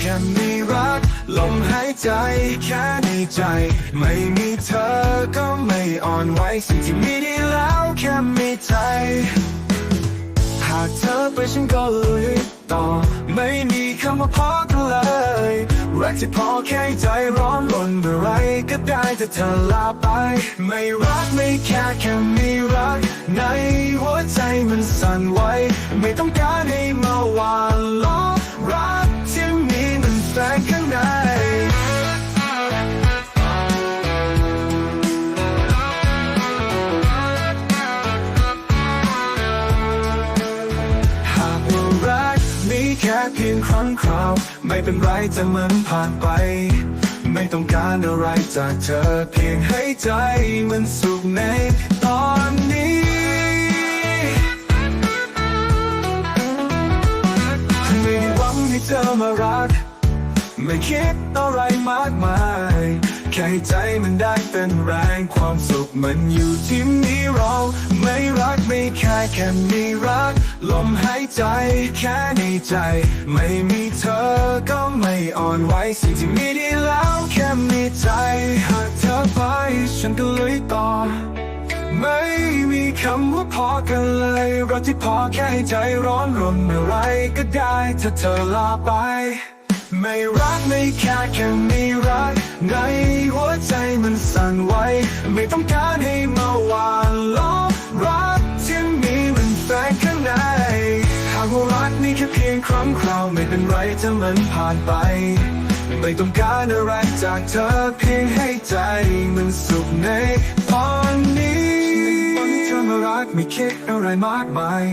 แค่มีรัก ลมหายใจแค่ในใจ ไม่มีเธอก็ไม่อ่อนไหวสิ่งที่มีดีแล้วแค่มีใจ หากเธอไปฉันก็เลยต่อ ไม่มีคำว่าพอกันเลยรักที่พอแค่ใจร้อนรนเมื่อไรก็ได้แต่เธอลาไป ไม่รักไม่แค่แค่มีรัก ในหัวใจมันสั่นไหว เพียงครั้งคราว ไม่เป็นไรจะเหมือนผ่านไป ไม่ต้องการอะไรจากเธอ เพียงให้ใจมันสุขในตอนนี้ ไม่ได้หวังให้เธอมารัก ไม่คิดอะไรมากมาย แค่ใจมันได้เป็นแรงความสุขมันอยู่ที่มีเรา ไม่รักไม่แค่แค่มีรัก ลมหายใจแค่ในใจ ไม่มีเธอก็ไม่อ่อนไหวสิ่งที่มีดีแล้วแค่มีใจหากเธอไป ฉันก็เลยต่อ ไม่มีคำว่าพอกันเลยเราที่พอแค่ให้ใจร้อนรนเมื่อไรก็ได้ถ้าเธอลาไป ไม่รักไม่แค่แค่มีรัก ในหัวใจมันสั่นไหวไม่ต้องการให้มาหวานล้อมรักที่มีมันแฝงข้างในหากว่ารักนี่แค่เพียงครั้งคราวไม่เป็นไรถ้ามันผ่านไป ไม่ต้องการอะไรจากเธอเพียงให้ใจมันสุขในตอนนี้วันเธอมารักไม่คิดอะไรมากมาย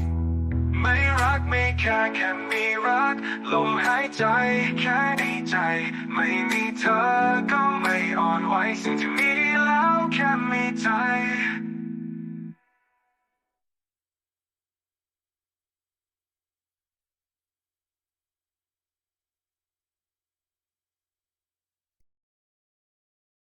ไม่รักไม่แค่แค่มีรัก ลมหายใจแค่ในใจ ไม่มีเธอก็ไม่อ่อนไหวสิ่งที่มีแล้วแค่มีใจ